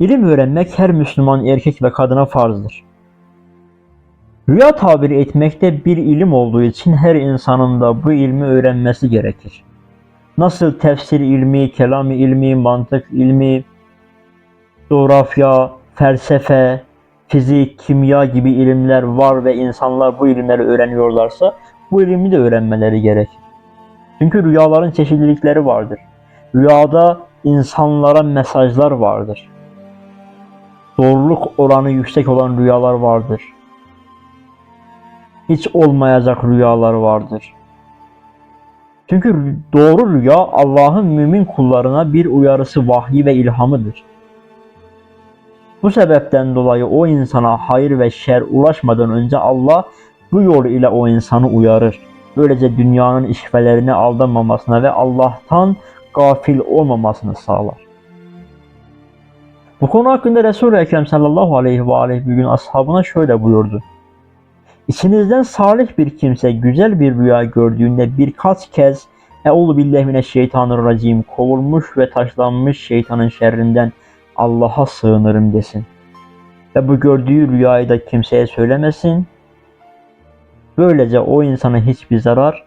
İlim öğrenmek her Müslüman erkek ve kadına farzdır. Rüya tabiri etmekte bir ilim olduğu için her insanın da bu ilmi öğrenmesi gerekir. Nasıl tefsir ilmi, kelam ilmi, mantık ilmi, coğrafya, felsefe, fizik, kimya gibi ilimler var ve insanlar bu ilimleri öğreniyorlarsa bu ilmi de öğrenmeleri gerekir. Çünkü rüyaların çeşitlilikleri vardır. Rüyada insanlara mesajlar vardır. Doğruluk oranı yüksek olan rüyalar vardır. Hiç olmayacak rüyalar vardır. Çünkü doğru rüya Allah'ın mümin kullarına bir uyarısı, vahyi ve ilhamıdır. Bu sebepten dolayı o insana hayır ve şer ulaşmadan önce Allah bu yol ile o insanı uyarır. Böylece dünyanın işvelerine aldanmamasına ve Allah'tan gafil olmamasını sağlar. Bu konu hakkında Resul-i Ekrem sallallahu aleyhi ve aleyhi bir gün ashabına şöyle buyurdu. İçinizden salih bir kimse güzel bir rüya gördüğünde birkaç kez Eûzu billahi mineşşeytanirracim kovulmuş ve taşlanmış şeytanın şerrinden Allah'a sığınırım desin. Ve bu gördüğü rüyayı da kimseye söylemesin. Böylece o insana hiçbir zarar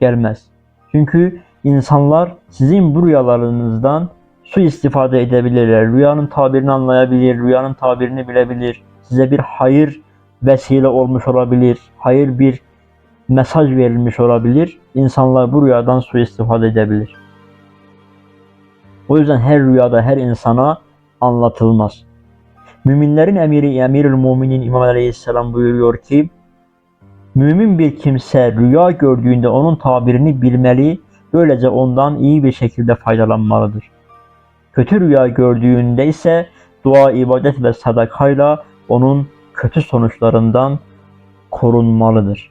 gelmez. Çünkü insanlar sizin bu rüyalarınızdan su istifade edebilirler. Rüyanın tabirini anlayabilir, rüyanın tabirini bilebilir. Size bir hayır vesile olmuş olabilir. Hayır bir mesaj verilmiş olabilir. İnsanlar bu rüyadan su istifade edebilir. O yüzden her rüyada her insana anlatılmaz. Müminlerin emiri Emirül Muminin İmam Aleyhisselam buyuruyor ki Mümin bir kimse rüya gördüğünde onun tabirini bilmeli, böylece ondan iyi bir şekilde faydalanmalıdır. Kötü rüya gördüğünde ise dua, ibadet ve sadakayla onun kötü sonuçlarından korunmalıdır.